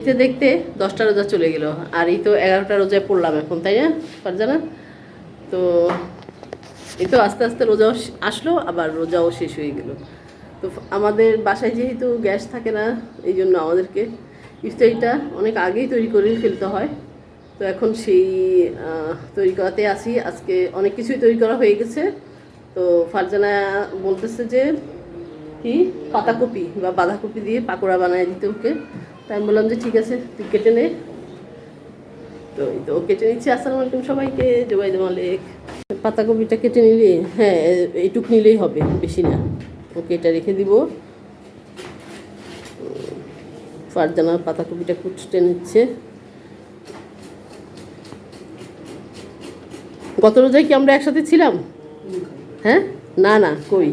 দেখতে দেখতে দশটা রোজা চলে গেল। আর এই তো এগারোটা রোজায় পড়লাম এখন, তাই না পারজানা তো এই তো আস্তে আস্তে রোজাও আসলো, আবার রোজাও শেষ হয়ে গেল। তো আমাদের বাসায় যেহেতু গ্যাস থাকে না, এই জন্য আমাদেরকে ইফতারিটা অনেক আগেই তৈরি করে ফেলতে হয়। তো এখন সেই তৈরি করাতে আসি। আজকে অনেক কিছুই তৈরি করা হয়ে গেছে। তো ফারজানা বলতেছে যে, কি? পাতাকপি বা বাঁধাকপি দিয়ে পাকোড়া বানায় দিতে ওকে। তাই আমি বললাম যে ঠিক আছে তুই কেটে নে। তো এই তো কেটে নিচ্ছে। আসসালামু আলাইকুম সবাইকে। জোবাইদ মালিক। পাতাকপিটা কেটে নিলে হ্যাঁ এইটুক নিলেই হবে বেশি না। ওকে এটা রেখে দিব। ফারজানা পাতাকপিটা কুটতে নিচ্ছে। গত রোজায় কি আমরা একসাথে ছিলাম? হ্যাঁ? না না কই?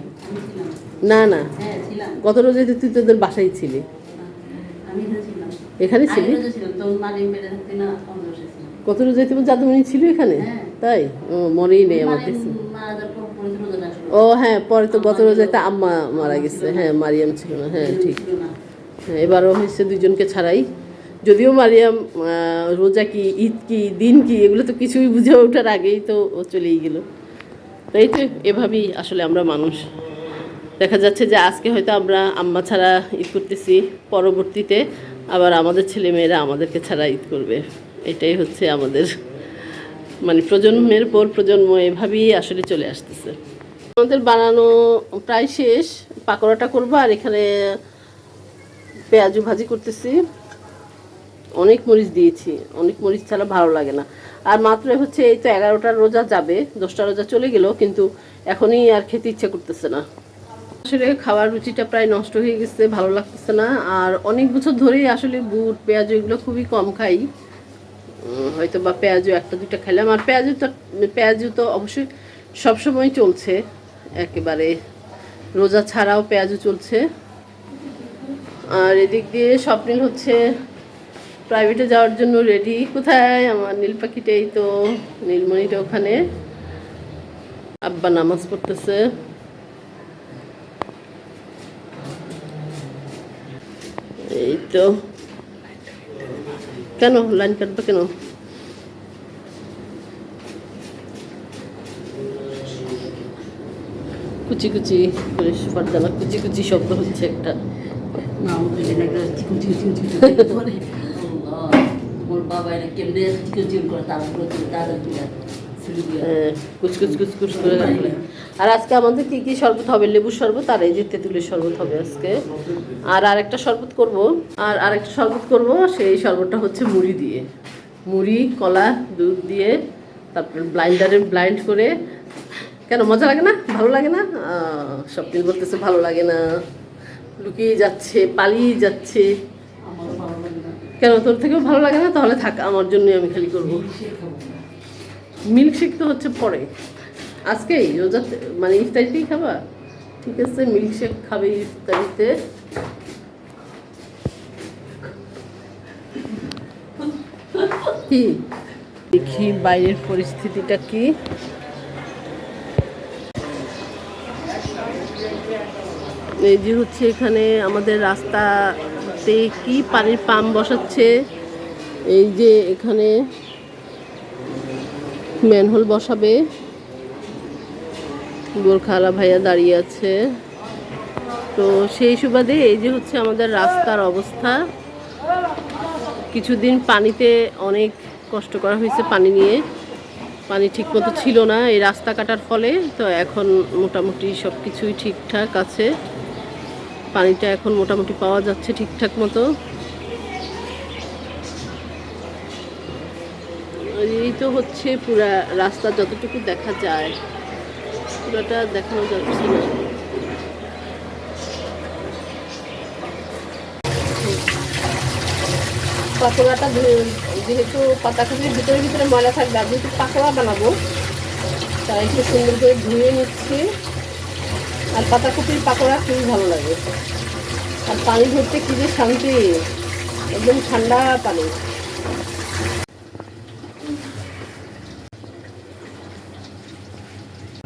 না না। হ্যাঁ গত রোজে তো তুই তোদের বাসায় ছিলি। এখানে ছিলি? কত রোজে তোমার জাদুমণি ছিল এখানে? হ্যাঁ। তাই? ও মনেই নেই আমার কাছে। ও হ্যাঁ পরে তো গত রোজে তো আম্মা মারা গেছে। হ্যাঁ মারিয়াম ছিল না। হ্যাঁ ঠিক। হ্যাঁ এবারও হয়েছে দুজনকে ছাড়াই। যদিও মারিয়াম রোজা কি ঈদ কি দিন কি এগুলো তো কিছুই বুঝে ওঠার আগেই তো ও চলেই গেল। তাই তো এভাবেই আসলে আমরা মানুষ। দেখা যাচ্ছে যে আজকে হয়তো আমরা আম্মা ছাড়া ঈদ করতেছি। পরবর্তীতে আবার আমাদের ছেলে মেয়েরা আমাদেরকে ছাড়া ঈদ করবে। এটাই হচ্ছে আমাদের মানে প্রজন্মের পর প্রজন্ম এভাবেই আসলে চলে আসতেছে। আমাদের বানানো প্রায় শেষ, পাকোড়াটা করব আর এখানে পেঁয়াজু ভাজি করতেছি। অনেক মরিচ দিয়েছি, অনেক মরিচ ছাড়া ভালো লাগে না। আর মাত্র হচ্ছে এই তো এগারোটার রোজা যাবে, দশটা রোজা চলে গেল, কিন্তু এখনই আর খেতে ইচ্ছে করতেছে না। আসলে খাওয়ার রুচিটা প্রায় নষ্ট হয়ে গেছে, ভালো লাগতেছে না। আর অনেক বছর ধরেই আসলে বুট, পেঁয়াজ এগুলো খুবই কম খাই। হয়তো বা পেঁয়াজও একটা, দুইটা খাইলাম আর পেঁয়াজু তো পেঁয়াজু তো অবশ্যই সবসময় চলছে। একেবারে রোজা ছাড়াও পেঁয়াজু চলছে। আর এদিক দিয়ে স্বপ্নিল হচ্ছে প্রাইভেটে যাওয়ার জন্য রেডি কোথায়? আমার নীল পাখিটাই তো, নীলমণিটা ওখানে। আব্বা নামাজ পড়তেছে এই তো কেন লাইন কাটবে কেন? কুচি কুচি করে ফারদানা কুচি কুচি শব্দ হচ্ছে একটা। না, আমাদের এখানে একটা চিকন চিকন চিকন চিকন চিকন করে। আল্লাহ, বাবা এটা কেমনে করে তারপরে তাদের কুচকুচ কুচকুচ করে রাখলে। আর আজকে আমাদের কি কি শরবত হবে? লেবুর শরবত আর এই যে তেঁতুলের শরবত হবে আজকে। আর আরেকটা শরবত করব। আর আরেকটা শরবত করব, সেই শরবতটা হচ্ছে মুড়ি দিয়ে। মুড়ি, কলা, দুধ দিয়ে, তারপর ব্লাইন্ডারে ব্লাইন্ড করে। কেন, মজা লাগে না? ভালো লাগে না? সব দিন বলতেছে, ভালো লাগে না। লুকিয়ে যাচ্ছে, পালিয়ে যাচ্ছে। কেন, তোর থেকেও ভালো লাগে না? তাহলে থাক, আমার জন্যই আমি খালি করব। মিল্কশেক তো হচ্ছে পরে। আজকেই রোজাতে মানে ইফতারিতেই খাবা? ঠিক আছে মিল্কশেক খাবে ইফতারিতে। কি? দেখি বাইরের পরিস্থিতিটা কি। এই যে হচ্ছে এখানে আমাদের রাস্তাতে কি পানির পাম্প বসাচ্ছে। এই যে এখানে ম্যানহোল বসাবে। গোরখালা ভাইয়া দাঁড়িয়ে আছে। তো সেই সুবাদে এই যে হচ্ছে আমাদের রাস্তার অবস্থা। কিছুদিন পানিতে অনেক কষ্ট করা হয়েছে পানি নিয়ে। পানি ঠিকমতো ছিল না এই রাস্তা কাটার ফলে। তো এখন মোটামুটি সব কিছুই ঠিকঠাক আছে। পানিটা এখন মোটামুটি পাওয়া যাচ্ছে ঠিকঠাক মতো। এই তো হচ্ছে পুরা রাস্তা যতটুকু দেখা যায়, পুরোটা দেখানো যাচ্ছে না পাকোড়াটা যেহেতু পাতাকপির ভিতরে ভিতরে ময়লা থাকবে আর যেহেতু পাকোড়া বানাবো। তাই একটু সুন্দর করে ধুয়ে নিচ্ছি। আর পাতাকপির পাকোড়া খুবই ভালো লাগে। আর পানি ধরতে কী যে শান্তি, একদম ঠান্ডা পানি।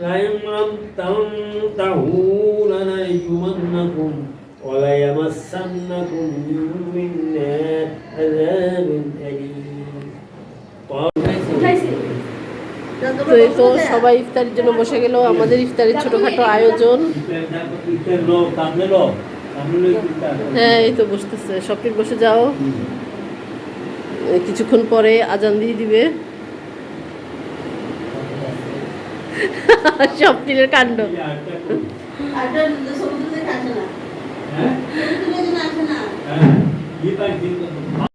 لئن لم تنتهوا لنرجمنكم وليمسنكم منا عذاب أليم তো এই তো সবাই ইফতারের জন্য বসে গেল আমাদের ইফতারের ছোটোখাটো আয়োজন হ্যাঁ এই তো বসতেছে স্বপ্নিল বসে যাও এই কিছুক্ষণ পরে আজান দিয়ে দিবে স্বপ্নিলের কাণ্ড। সমুদ্র থেকে আসে না। না।